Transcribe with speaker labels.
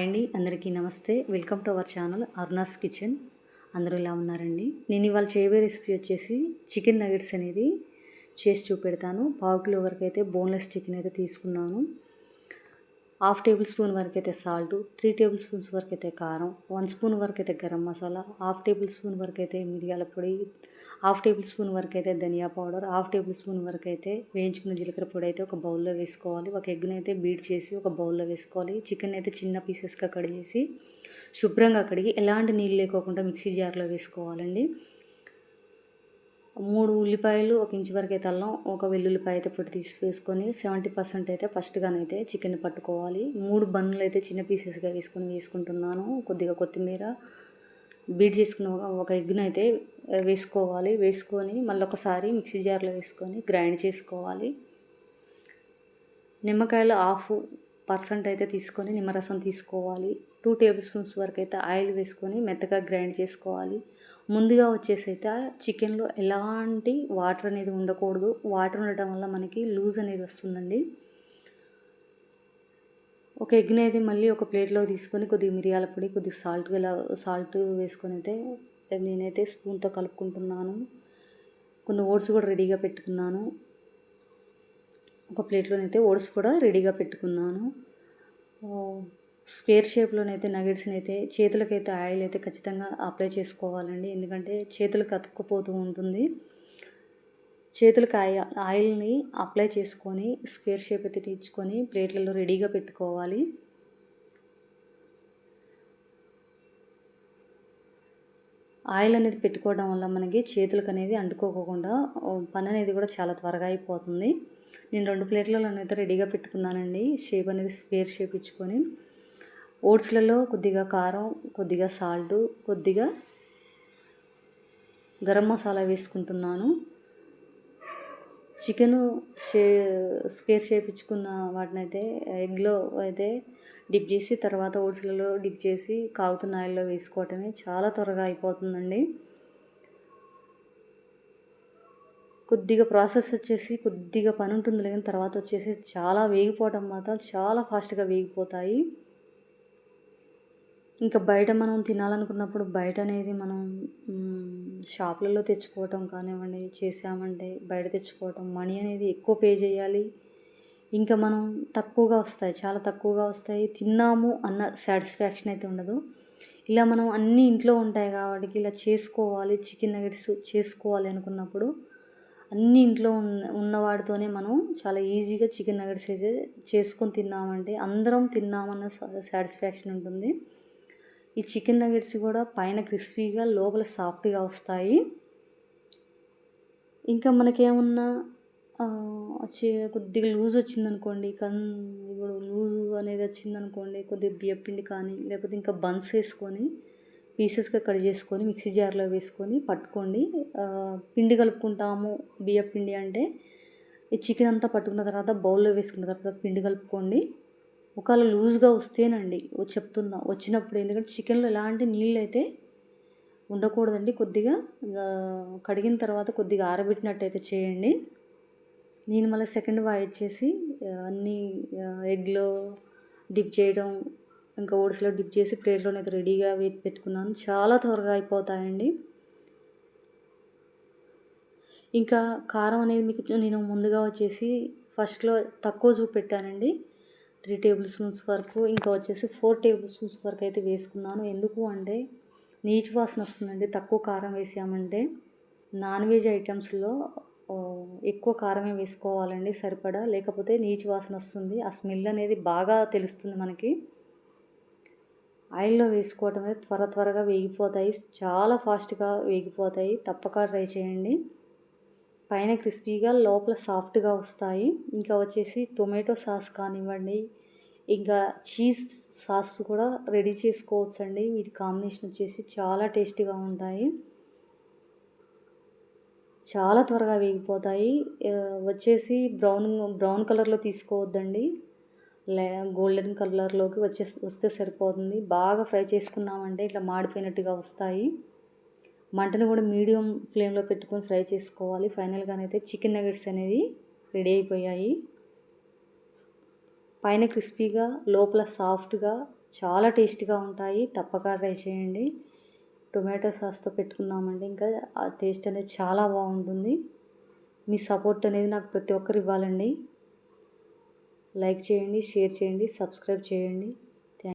Speaker 1: అండి అందరికీ నమస్తే. Welcome to our channel Aruna's kitchen. అందరూ ఇలా ఉన్నారండి? నేను ఇవాళ చేయబోయే రెసిపీ వచ్చేసి చికెన్ నగెట్స్ అనేది చేసి చూపెడతాను. పావు కిలో వరకు అయితే బోన్లెస్ చికెన్ అయితే తీసుకున్నాను. హాఫ్ టేబుల్ స్పూన్ వరకు అయితే సాల్ట్ త్రీ టేబుల్ స్పూన్స్ వరకు అయితే కారం వన్ స్పూన్ వరకు అయితే garam masala half tablespoon వరకు అయితే మిరియాల పొడి హాఫ్ టేబుల్ స్పూన్ వరకు అయితే ధనియా పౌడర్ హాఫ్ టేబుల్ స్పూన్ వరకు అయితే వేయించుకున్న జీలకర్ర పొడి అయితే ఒక బౌల్లో వేసుకోవాలి. ఒక ఎగ్గుని అయితే బీట్ చేసి ఒక బౌల్లో వేసుకోవాలి. చికెన్ అయితే చిన్న పీసెస్గా కడిగేసి శుభ్రంగా కడిగి ఎలాంటి నీళ్ళు లేకోకుండా మిక్సీ జార్లో వేసుకోవాలండి. మూడు ఉల్లిపాయలు ఒక ఇంచు వరకు అయితే అల్లం ఒక వెల్లుల్లిపాయ అయితే పొట్టి తీసి వేసుకొని సెవెంటీ పర్సెంట్ అయితే ఫస్ట్గానైతే చికెన్ పట్టుకోవాలి. మూడు బన్నులు అయితే చిన్న పీసెస్గా వేసుకొని వేసుకుంటున్నాను. కొద్దిగా కొత్తిమీర బీట్ చేసుకున్న ఒక ఎగ్గును అయితే వేసుకోవాలి. వేసుకొని మళ్ళీ ఒకసారి మిక్సీ జార్లో వేసుకొని గ్రైండ్ చేసుకోవాలి. నిమ్మకాయలు హాఫ్ పర్సెంట్ అయితే తీసుకొని నిమ్మరసం తీసుకోవాలి. టూ టేబుల్ స్పూన్స్ వరకు అయితే ఆయిల్ వేసుకొని మెత్తగా గ్రైండ్ చేసుకోవాలి. ముందుగా వచ్చేసి అయితే చికెన్లో ఎలాంటి వాటర్ అనేది ఉండకూడదు. వాటర్ ఉండటం వల్ల మనకి లూజ్ అనేది వస్తుందండి. ఒక ఎగ్ని అయితే మళ్ళీ ఒక ప్లేట్లో తీసుకొని కొద్దిగా మిరియాల పొడి కొద్దిగా సాల్ట్ సాల్ట్ వేసుకొని అయితే నేనైతే స్పూన్తో కలుపుకుంటున్నాను. కొన్ని ఓట్స్ కూడా రెడీగా పెట్టుకున్నాను. ఒక ప్లేట్లోనైతే ఓట్స్ కూడా రెడీగా పెట్టుకున్నాను. స్క్వేర్ షేప్లోనైతే నగెట్స్ని అయితే చేతులకైతే ఆయిల్ అయితే ఖచ్చితంగా అప్లై చేసుకోవాలండి. ఎందుకంటే చేతులకు అతుక్కుపోతూ ఉంటుంది. చేతులకు ఆయిల్ని అప్లై చేసుకొని స్క్వేర్ షేప్ అయితే తీర్చుకొని ప్లేట్లలో రెడీగా పెట్టుకోవాలి. ఆయిల్ అనేది పెట్టుకోవడం వల్ల మనకి చేతులకు అనేది అంటుకోకుండా పని అనేది కూడా చాలా త్వరగా అయిపోతుంది. నేను రెండు ప్లేట్లలోనైతే రెడీగా పెట్టుకున్నానండి. షేప్ అనేది స్క్వేర్ షేప్ ఇచ్చుకొని. ఓట్స్లలో కొద్దిగా కారం కొద్దిగా సాల్ట్ కొద్దిగా గరం మసాలా వేసుకుంటున్నాను. చికెను షే స్క్వేర్ షేప్ ఇచ్చుకున్న వాటిని అయితే ఎగ్లో అయితే డిప్ చేసి తర్వాత ఓట్స్లలో డిప్ చేసి కాగుతున్న ఆయిల్లో వేసుకోవటమే చాలా త్వరగా అయిపోతుందండి. కొద్దిగా ప్రాసెస్ వచ్చేసి కొద్దిగా పని ఉంటుంది లేని తర్వాత వచ్చేసి చాలా వేగిపోవటం మాత్రం చాలా ఫాస్ట్గా వేగిపోతాయి. ఇంకా బయట మనం తినాలనుకున్నప్పుడు బయట అనేది మనం షాపులలో తెచ్చుకోవటం కానివ్వండి చేసామంటే బయట తెచ్చుకోవటం మనీ అనేది ఎక్కువ పే చేయాలి. ఇంకా మనం తక్కువగా వస్తాయి చాలా తక్కువగా వస్తాయి తిన్నాము అన్న సాటిస్ఫాక్షన్ అయితే ఉండదు. ఇలా మనం అన్నీ ఇంట్లో ఉంటాయి కాబట్టి ఇలా చేసుకోవాలి చికెన్ నగెట్స్ చేసుకోవాలి అనుకున్నప్పుడు అన్ని ఇంట్లో ఉన్న ఉన్నవాడితోనే మనం చాలా ఈజీగా చికెన్ నగెట్స్ అయితే చేసుకొని తిన్నామంటే అందరం తిన్నామన్న సాటిస్ఫాక్షన్ ఉంటుంది. ఈ చికెన్ నగెట్స్ కూడా పైన క్రిస్పీగా లోపల సాఫ్ట్గా వస్తాయి. ఇంకా మనకేమన్నా కొద్దిగా లూజ్ వచ్చిందనుకోండి కన్ ఇప్పుడు లూజ్ అనేది వచ్చిందనుకోండి కొద్దిగా బియ్యపిండి కానీ లేకపోతే ఇంకా బన్స్ వేసుకొని పీసెస్గా కట్ చేసుకొని మిక్సీ జార్లో వేసుకొని పట్టుకోండి. పిండి కలుపుకుంటాము బియ్య పిండి అంటే ఈ చికెన్ అంతా పట్టుకున్న తర్వాత బౌల్లో వేసుకున్న తర్వాత పిండి కలుపుకోండి. ఒకవేళ లూజ్గా వస్తేనండి చెప్తున్నా వచ్చినప్పుడు. ఎందుకంటే చికెన్లో ఎలాంటి నీళ్ళు అయితే ఉండకూడదండి కొద్దిగా కడిగిన తర్వాత కొద్దిగా ఆరబెట్టినట్టయితే చేయండి. నేను మళ్ళీ సెకండ్ వాయి వచ్చేసి అన్నీ ఎగ్లో డిప్ చేయడం ఇంకా ఓట్స్లో డిప్ చేసి ప్లేట్లోనైతే రెడీగా వెయిట్ పెట్టుకున్నాను. చాలా త్వరగా అయిపోతాయండి. ఇంకా కారం అనేది మీకు నేను ముందుగా వచ్చేసి ఫస్ట్లో తక్కువ చూపెట్టానండి త్రీ టేబుల్ స్పూన్స్ వరకు ఇంకా వచ్చేసి ఫోర్ టేబుల్ స్పూన్స్ వరకు అయితే వేసుకున్నాను. ఎందుకు అంటే నీచు వాసన వస్తుందండి. తక్కువ కారం వేసామంటే నాన్ వెజ్ ఐటమ్స్లో ఎక్కువ కారమే వేసుకోవాలండి సరిపడా. లేకపోతే నీచు వాసన వస్తుంది. ఆ స్మెల్ అనేది బాగా తెలుస్తుంది మనకి. ఆయిల్లో వేసుకోవటం అనేది త్వర త్వరగా వేగిపోతాయి. చాలా ఫాస్ట్గా వేగిపోతాయి. తప్పక ట్రై చేయండి. పైన క్రిస్పీగా లోపల సాఫ్ట్గా వస్తాయి. ఇంకా వచ్చేసి టొమాటో సాస్ కానివ్వండి ఇంకా చీజ్ సాస్ కూడా రెడీ చేసుకోవచ్చండి. వీటి కాంబినేషన్ వచ్చేసి చాలా టేస్టీగా ఉంటాయి. చాలా త్వరగా వేగిపోతాయి. వచ్చేసి బ్రౌన్ బ్రౌన్ కలర్లో తీసుకోవద్దండి. లే గోల్డెన్ కలర్లోకి వచ్చే వస్తే సరిపోతుంది. బాగా ఫ్రై చేసుకున్నామంటే ఇట్లా మాడిపోయినట్టుగా వస్తాయి. మంటను కూడా మీడియం ఫ్లేమ్లో పెట్టుకొని ఫ్రై చేసుకోవాలి. ఫైనల్గానైతే చికెన్ నగెట్స్ అనేది రెడీ అయిపోయాయి. పైన క్రిస్పీగా లోపల సాఫ్ట్గా చాలా టేస్టీగా ఉంటాయి. తప్పక ట్రై చేయండి. టొమాటో సాస్తో పెట్టుకున్నామంటే ఇంకా ఆ టేస్ట్ అనేది చాలా బాగుంటుంది. మీ సపోర్ట్ అనేది నాకు ప్రతి ఒక్కరు ఇవ్వాలండి. లైక్ చేయండి షేర్ చేయండి సబ్స్క్రైబ్ చేయండి.